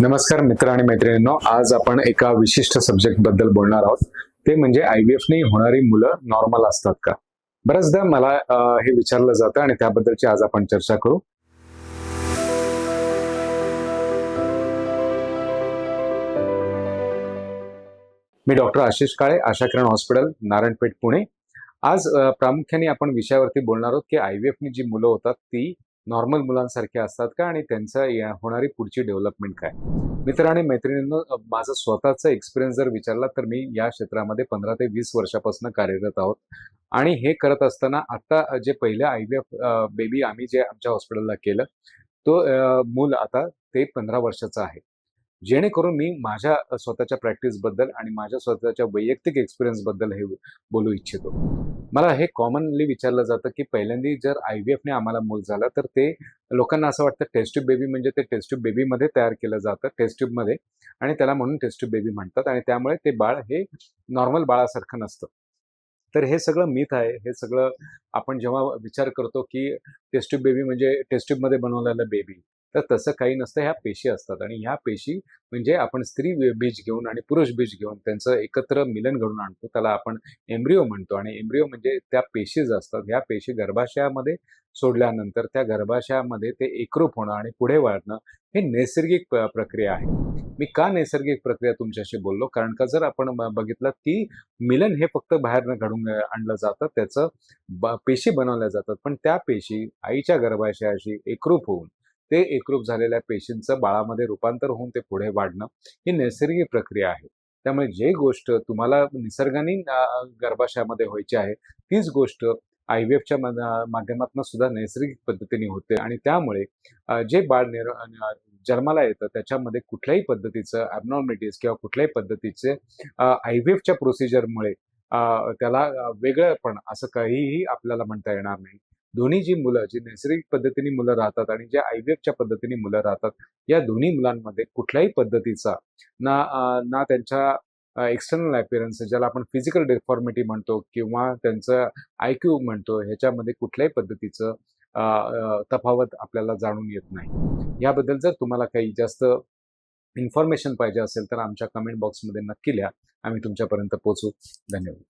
नमस्कार मित्र आणि मैत्रिणींनो आज आपण एका विशिष्ट सब्जेक्टबद्दल बोलणार आहोत. ते म्हणजे IVF ने होणारी मुलं नॉर्मल असतात का? बऱ्याचदा मला हे विचारलं जातं आणि त्याबद्दलची आज आपण चर्चा करू. मी डॉक्टर आशिष काळे आशा किरण हॉस्पिटल नारायणपेठ पुणे. आज प्रामुख्याने आपण विषयावरती बोलणार आहोत की IVF ने जी मुलं होतात ती नॉर्मल मुलांसारखे असतात का? आणि त्यांचा या- होणारी पुढची डेव्हलपमेंट काय? मित्र आणि मैत्रिणींनो माझा स्वतःचा एक्सपिरियन्स जर विचारला तर मी या क्षेत्रामध्ये पंधरा ते वीस वर्षापासून कार्यरत आहोत. आणि हे करत असताना आता जे पहिलं आय व्ही एफ बेबी आम्ही जे आमच्या हॉस्पिटलला केलं तो मूल आता ते पंधरा वर्षाचं आहे. जेणेकरून मी माझ्या स्वतःच्या प्रॅक्टिसबद्दल आणि माझ्या स्वतःच्या वैयक्तिक एक्सपिरियन्सबद्दल हे बोलू इच्छितो. मला हे कॉमनली विचारलं जातं की पहिल्यांदा जर आय व्ही एफने आम्हाला मूल झालं तर ते लोकांना असं वाटतं टेस्ट्यूब बेबी म्हणजे ते टेस्ट्यूब बेबीमध्ये तयार केलं जातं टेस्ट्यूबमध्ये आणि त्याला म्हणून टेस्ट्यूब बेबी म्हणतात आणि त्यामुळे ते बाळ हे नॉर्मल बाळासारखं नसतं. तर हे सगळं मिथ आहे. हे सगळं आपण जेव्हा विचार करतो की टेस्ट्यूब बेबी म्हणजे टेस्ट्यूबमध्ये बनवलेलं बेबी तर तसं काही नसतं. ह्या पेशी असतात आणि ह्या पेशी म्हणजे आपण स्त्री बीज घेऊन आणि पुरुष बीज घेऊन त्यांचं एकत्र मिलन घडून आणतो. त्याला आपण एम्ब्रिओ म्हणतो आणि एम्ब्रिओ म्हणजे त्या पेशीज असतात. ह्या पेशी गर्भाशयामध्ये सोडल्यानंतर त्या गर्भाशयामध्ये ते एकरूप होणं आणि पुढे वाढणं हे नैसर्गिक प्रक्रिया आहे. मी का नैसर्गिक प्रक्रिया तुमच्याशी बोललो? कारण का जर आपण बघितलं की मिलन हे फक्त बाहेरनं घडून आणलं जातं. त्याचं पेशी बनवल्या जातात. पण त्या पेशी आईच्या गर्भाशयाशी एकरूप होऊन ते एकरूप झालेल्या पेशींचं बाळामध्ये रूपांतर होऊन ते पुढे वाढणं ही नैसर्गिक प्रक्रिया आहे. त्यामुळे जे गोष्ट तुम्हाला निसर्गाने गर्भाशयामध्ये व्हायची आहे तीच गोष्ट आय व्ही एफच्या माध्यमातून सुद्धा नैसर्गिक पद्धतीने होते आणि त्यामुळे जे बाळ निर जन्माला येतं त्याच्यामध्ये कुठल्याही पद्धतीचं ॲबनॉर्मिटीज किंवा कुठल्याही पद्धतीचे आय व्ही एफच्या प्रोसिजरमुळे त्याला वेगळं पण असं काहीही आपल्याला म्हणता येणार नाही. दोन्ही जी मुलं जी नैसर्गिक पद्धतीने मुलं राहतात आणि ज्या आय व्ही एफच्या पद्धतीने मुलं राहतात या दोन्ही मुलांमध्ये कुठल्याही पद्धतीचा ना ना त्यांच्या एक्सटर्नल अपिअरन्स ज्याला आपण फिजिकल डिफॉर्मिटी म्हणतो किंवा त्यांचं आय क्यू म्हणतो ह्याच्यामध्ये कुठल्याही पद्धतीचं तफावत आपल्याला जाणून येत नाही. याबद्दल जर तुम्हाला काही जास्त इन्फॉर्मेशन पाहिजे असेल तर आमच्या कमेंट बॉक्समध्ये नक्की लिहा. आम्ही तुमच्यापर्यंत पोहोचू. धन्यवाद.